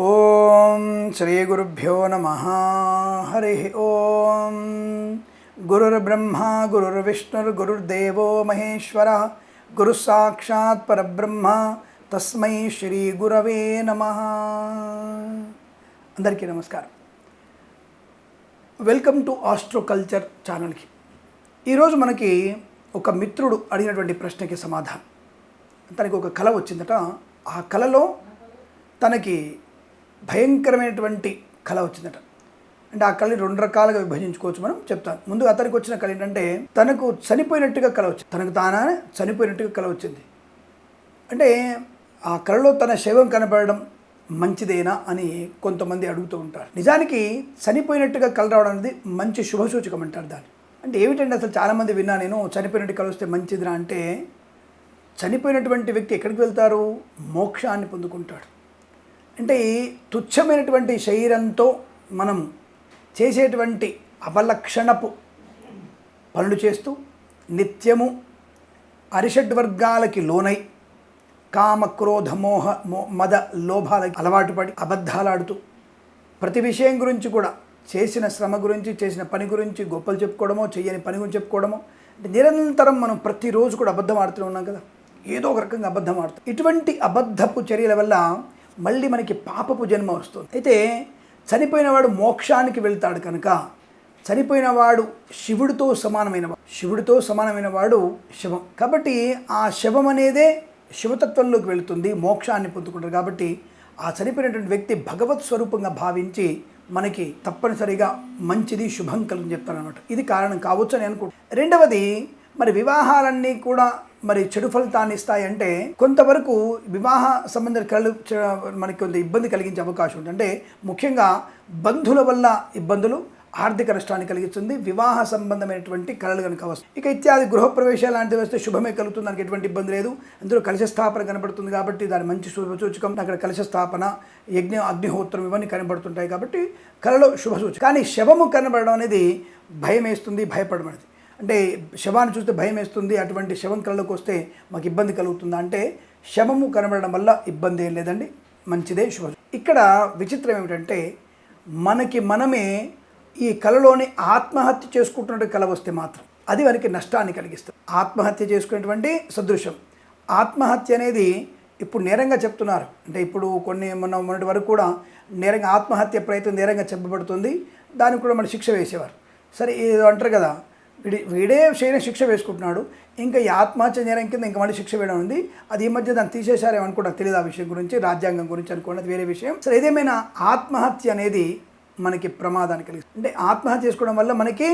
ఓం శ్రీ గురుభ్యో నమ. హరి ఓం. గురుర్బ్రహ్మ గురుర్విష్ణుర్గురుర్దేవో మహేశ్వర గురు సాక్షాత్ పరబ్రహ్మ తస్మై శ్రీ గురవే నమ. అందరికీ నమస్కారం. వెల్కమ్ టు ఆస్ట్రో కల్చర్ ఛానల్కి. ఈరోజు మనకి ఒక మిత్రుడు అడిగినటువంటి ప్రశ్నకి సమాధానం. తనకి ఒక కళ వచ్చిందట. ఆ కళలో తనకి భయంకరమైనటువంటి కళ వచ్చిందట. అంటే ఆ కళని రెండు రకాలుగా విభజించుకోవచ్చు మనం చెప్తాను. ముందు అతనికి వచ్చిన కళ ఏంటంటే తనకు చనిపోయినట్టుగా కళ వచ్చింది. తనకు తానా చనిపోయినట్టుగా కళ వచ్చింది. అంటే ఆ కళలో తన శైవం కనపడడం మంచిదేనా అని కొంతమంది అడుగుతూ ఉంటారు. నిజానికి చనిపోయినట్టుగా కళ రావడం అనేది మంచి శుభసూచకం అంటారు దాన్ని. అంటే ఏమిటంటే అసలు చాలామంది విన్నా నేను చనిపోయినట్టు కళ వస్తే మంచిదిరా అంటే చనిపోయినటువంటి వ్యక్తి ఎక్కడికి వెళ్తారు? మోక్షాన్ని పొందుకుంటాడు. అంటే ఈ తుచ్చమైనటువంటి శరీరంతో మనం చేసేటువంటి అవలక్షణపు పనులు చేస్తూ నిత్యము అరిషడ్ వర్గాలకి లోనై కామ క్రోధ మోహ మో మద లోభాలకి అలవాటు పడి అబద్ధాలాడుతూ ప్రతి విషయం గురించి కూడా చేసిన శ్రమ గురించి చేసిన పని గురించి గొప్పలు చెప్పుకోవడమో చేయని పని గురించి చెప్పుకోవడమో అంటే నిరంతరం మనం ప్రతిరోజు కూడా అబద్ధం ఆడుతూనే ఉన్నాం కదా. ఏదో ఒక రకంగా అబద్ధం ఆడుతాం. ఇటువంటి అబద్ధపు చర్యల వల్ల మళ్ళీ మనకి పాపపు జన్మ వస్తుంది. అయితే చనిపోయినవాడు మోక్షానికి వెళ్తాడు కనుక చనిపోయినవాడు శివుడితో సమానమైనవాడు శివుడితో సమానమైన వాడు శివం. కాబట్టి ఆ శవం అనేదే శివతత్వంలోకి వెళుతుంది మోక్షాన్ని పొందుకుంటారు. కాబట్టి ఆ చనిపోయినటువంటి వ్యక్తి భగవత్ స్వరూపంగా భావించి మనకి తప్పనిసరిగా మంచిది శుభం కలుగుని చెప్తాను అన్నమాట ఇది కారణం కావచ్చు అని అనుకుంటా రెండవది మరి వివాహాలన్నీ కూడా మరి చెడు ఫలితాన్ని ఇస్తాయంటే కొంతవరకు వివాహ సంబంధిత కళలు మనకి కొంత ఇబ్బంది కలిగించే అవకాశం ఉంది అంటే ముఖ్యంగా బంధుల వల్ల ఇబ్బందులు ఆర్థిక నష్టాన్ని కలిగిస్తుంది వివాహ సంబంధమైనటువంటి కళలు కనుక వస్తుంది ఇక ఇత్యాది గృహప్రవేశాలు లాంటివి వస్తే శుభమే కలుగుతుంది దానికి ఎటువంటి ఇబ్బంది లేదు. అందులో కలశ స్థాపన కనబడుతుంది కాబట్టి దాని మంచి శుభ సూచకం. అక్కడ కలశ స్థాపన యజ్ఞ అగ్నిహోత్రం ఇవన్నీ కనబడుతుంటాయి కాబట్టి కళలో శుభ సూచకం. కానీ శవము కనబడడం అనేది భయం వేస్తుంది భయపడమనేది. అంటే శవాన్ని చూస్తే భయం వేస్తుంది అటువంటి శవం కళ్ళకు వస్తే మాకు ఇబ్బంది కలుగుతుందా? అంటే శవము కనబడడం వల్ల ఇబ్బంది ఏం లేదండి మంచిదే శుభ. ఇక్కడ విచిత్రం ఏమిటంటే మనకి మనమే ఈ కళలోని ఆత్మహత్య చేసుకుంటున్నట్టు కళ వస్తే మాత్రం అది వారికి నష్టాన్ని కలిగిస్తుంది. ఆత్మహత్య చేసుకునేటువంటి సదృశ్యం. ఆత్మహత్య అనేది ఇప్పుడు నేరంగా చెప్తున్నారు. అంటే ఇప్పుడు కొన్ని మొన్న మొన్నటి వరకు కూడా నేరంగా ఆత్మహత్య ప్రయత్నం నేరంగా చెప్పబడుతుంది దానికి కూడా మన శిక్ష వేసేవారు. సరే ఇది అంటారు కదా వీడి వీడే చేయని శిక్ష వేసుకుంటున్నాడు. ఇంకా ఈ ఆత్మహత్య నేరం కింద ఇంకా మళ్ళీ శిక్ష వేయడం ఉంది. అది ఈ మధ్య దాన్ని తీసేశారేమో అనుకుంటా తెలియదు ఆ విషయం గురించి రాజ్యాంగం గురించి అనుకోండి అది వేరే విషయం. సరే ఏదేమైనా ఆత్మహత్య అనేది మనకి ప్రమాదాన్ని కలిగిస్తుంది. అంటే ఆత్మహత్య చేసుకోవడం వల్ల మనకి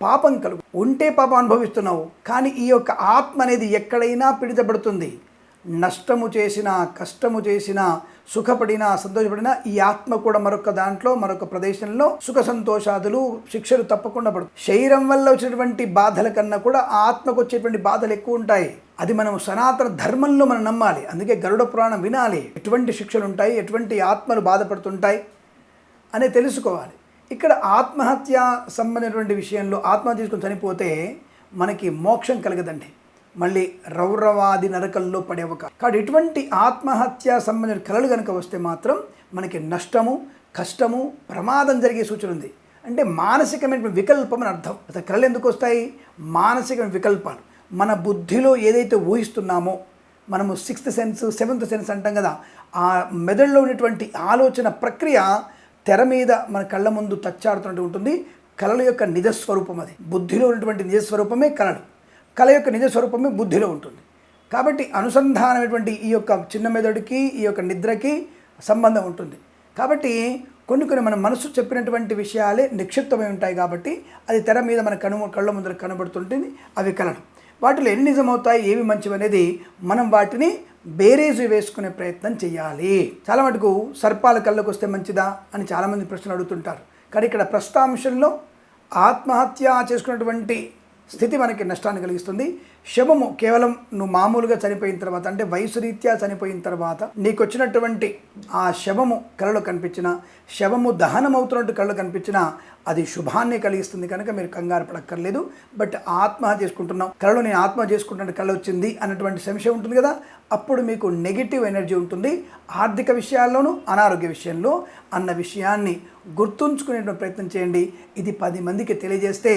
పాపం కలుగు ఉంటే పాపం అనుభవిస్తున్నావు కానీ ఈ యొక్క ఆత్మ అనేది ఎక్కడైనా పిడిచబడుతుంది నష్టము చేసినా కష్టము చేసినా సుఖపడినా సంతోషపడిన ఈ ఆత్మ కూడా మరొక దాంట్లో మరొక ప్రదేశంలో సుఖ సంతోషాదులు శిక్షలు తప్పకుండా పడుతుంది శరీరం వల్ల వచ్చినటువంటి బాధల కన్నా కూడా ఆత్మకు వచ్చేటువంటి బాధలు ఎక్కువ ఉంటాయి. అది మనం సనాతన ధర్మంలో మనం నమ్మాలి. అందుకే గరుడ పురాణం వినాలి. ఎటువంటి శిక్షలు ఉంటాయి? ఎటువంటి ఆత్మలు బాధపడుతుంటాయి? అని తెలుసుకోవాలి. ఇక్కడ ఆత్మహత్య సంబంధించినటువంటి విషయంలో ఆత్మహత్య తీసుకుని చనిపోతే మనకి మోక్షం కలగదండి. మళ్ళీ రౌరవాది నరకల్లో పడే అవకాశం కాబట్టి ఇటువంటి ఆత్మహత్య సంబంధించిన కళలు కనుక వస్తే మాత్రం మనకి నష్టము కష్టము ప్రమాదం జరిగే సూచన ఉంది. అంటే మానసికమైన వికల్పం అని అర్థం. అసలు కళలు ఎందుకు వస్తాయి? మానసికమైన వికల్పాలు. మన బుద్ధిలో ఏదైతే ఊహిస్తున్నామో మనము సిక్స్త్ సెన్స్ సెవెంత్ సెన్స్ అంటాం కదా ఆ మెదడులో ఉన్నటువంటి ఆలోచన ప్రక్రియ తెర మీద మన కళ్ళ ముందు తచ్చాడుతున్నట్టు ఉంటుంది. కళల యొక్క నిజస్వరూపం అది. బుద్ధిలో ఉన్నటువంటి నిజస్వరూపమే కళలు కళ యొక్క నిజ స్వరూపమే బుద్ధిలో ఉంటుంది. కాబట్టి అనుసంధానమైనటువంటి ఈ యొక్క చిన్న మెదడుకి ఈ యొక్క నిద్రకి సంబంధం ఉంటుంది. కాబట్టి కొన్ని కొన్ని మన మనసు చెప్పినటువంటి విషయాలే నిక్షిప్తమై ఉంటాయి కాబట్టి అది తెర మీద మన కను కళ్ళ ముందర కనబడుతుంటుంది అవి కలడం. వాటిలో ఎన్ని నిజమవుతాయి ఏవి మంచివి అనేది మనం వాటిని బేరేజ్ వేసుకునే ప్రయత్నం చేయాలి. చాలా మటుకు సర్పాల కళ్ళకు వస్తే మంచిదా అని చాలామంది ప్రశ్నలు అడుగుతుంటారు. కానీ ఇక్కడ ప్రస్తాంశంలో ఆత్మహత్య చేసుకున్నటువంటి స్థితి మనకి నష్టాన్ని కలిగిస్తుంది. శవము కేవలం నువ్వు మామూలుగా చనిపోయిన తర్వాత అంటే వయసు రీత్యా చనిపోయిన తర్వాత నీకు వచ్చినటువంటి ఆ శవము కళలో కనిపించిన శవము దహనం అవుతున్నట్టు కళ్ళు కనిపించినా అది శుభాన్ని కలిగిస్తుంది కనుక మీరు కంగారు పడక్కర్లేదు. బట్ ఆత్మహత్య చేసుకుంటున్నాం కళలో నేను ఆత్మహత్య చేసుకుంటున్న కళ వచ్చింది అన్నటువంటి సంశయం ఉంటుంది కదా. అప్పుడు మీకు నెగిటివ్ ఎనర్జీ ఉంటుంది. ఆర్థిక విషయాల్లోనూ అనారోగ్య విషయంలో అన్న విషయాన్ని గుర్తుంచుకునేటువంటి ప్రయత్నం చేయండి. ఇది పది మందికి తెలియజేస్తే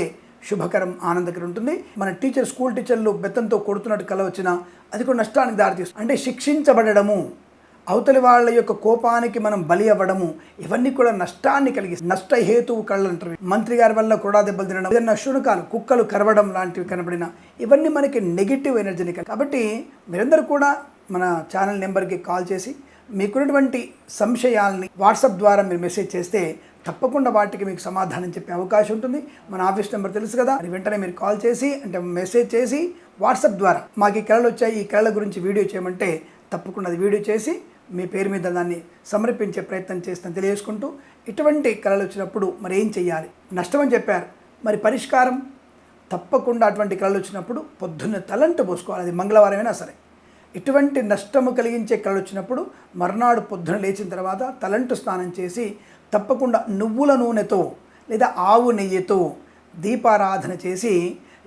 శుభకరం ఆనందకరం ఉంటుంది. మన టీచర్ స్కూల్ టీచర్లు బెత్తంతో కొడుతున్నట్టు కల వచ్చినా అది కూడా నష్టానికి దారితీస్తుంది అంటే శిక్షించబడము అవతలి వాళ్ళ యొక్క కోపానికి మనం బలి అవ్వడము ఇవన్నీ కూడా నష్టాన్ని కలిగిస్తాయి. నష్ట హేతువు కళ్ళు అంటారు మంత్రి గారి వల్ల కూడా దెబ్బలు తినడం ఏదైనా శునకాలు కుక్కలు కరవడం లాంటివి కనబడిన ఇవన్నీ మనకి నెగిటివ్ ఎనర్జీని కాబట్టి మీరందరూ కూడా మన ఛానల్ నెంబర్కి కాల్ చేసి మీకున్నటువంటి సంశయాల్ని వాట్సాప్ ద్వారా మీరు మెసేజ్ చేస్తే తప్పకుండా వాటికి మీకు సమాధానం చెప్పే అవకాశం ఉంటుంది. మన ఆఫీస్ నెంబర్ తెలుసు కదా. అది వెంటనే మీరు కాల్ చేసి అంటే మెసేజ్ చేసి వాట్సాప్ ద్వారా మాకు ఈ కళలు వచ్చాయి ఈ కళల గురించి వీడియో చేయమంటే తప్పకుండా అది వీడియో చేసి మీ పేరు మీద దాన్ని సమర్పించే ప్రయత్నం చేస్తాను తెలియజేసుకుంటూ ఇటువంటి కళలు వచ్చినప్పుడు మరి ఏం చెయ్యాలి? నష్టం అని చెప్పారు. మరి పరిష్కారం? తప్పకుండా అటువంటి కళలు వచ్చినప్పుడు పొద్దున్న తలంటు పోసుకోవాలి. అది మంగళవారమైనా సరే. ఇటువంటి నష్టము కలిగించే కళలు వచ్చినప్పుడు మర్నాడు పొద్దున లేచిన తర్వాత తలంటు స్నానం చేసి తప్పకుండా నువ్వుల నూనెతో లేదా ఆవు నెయ్యితో దీపారాధన చేసి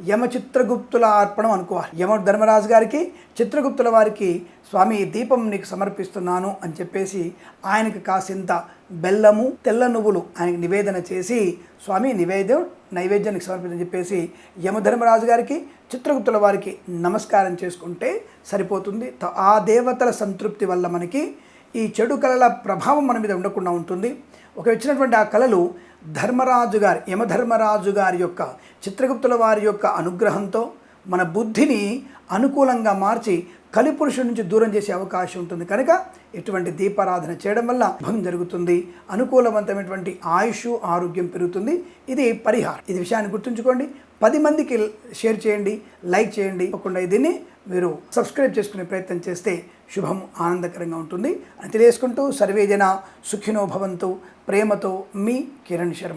యమ చిత్రగుప్తుల అర్పణం అనుకోవాలి. యమ ధర్మరాజు గారికి చిత్రగుప్తుల వారికి స్వామి దీపం నీకు సమర్పిస్తున్నాను అని చెప్పేసి ఆయనకి కాసింత బెల్లము తెల్ల నువ్వులు ఆయనకి నివేదన చేసి స్వామి నివేదం నైవేద్యానికి సమర్పించని చెప్పేసి యమధర్మరాజు గారికి చిత్రగుప్తుల వారికి నమస్కారం చేసుకుంటే సరిపోతుంది. త- ఆ దేవతల సంతృప్తి వల్ల మనకి ఈ చెడు కళల ప్రభావం మన మీద ఉండకుండా ఉంటుంది. ఒక వచ్చినటువంటి ఆ కళలు ధర్మరాజు గారి యమధర్మరాజు గారి యొక్క చిత్రగుప్తుల వారి యొక్క అనుగ్రహంతో మన బుద్ధిని అనుకూలంగా మార్చి కలిపురుషుడి నుంచి దూరం చేసే అవకాశం ఉంటుంది. కనుక ఇటువంటి దీపారాధన చేయడం వల్ల భంగం జరుగుతుంది. అనుకూలవంతమైనటువంటి ఆయుష్ ఆరోగ్యం పెరుగుతుంది. ఇది పరిహారం. ఇది విషయాన్ని గుర్తుంచుకోండి. పది మందికి షేర్ చేయండి లైక్ చేయండి. తప్పకుండా దీన్ని మీరు సబ్స్క్రైబ్ చేసుకునే ప్రయత్నం చేస్తే శుభం ఆనందకరంగా ఉంటుంది అని తెలియజేసుకుంటూ సర్వేజన సుఖినో భవంతు ప్రేమతో మీ కిరణ్ శర్మ.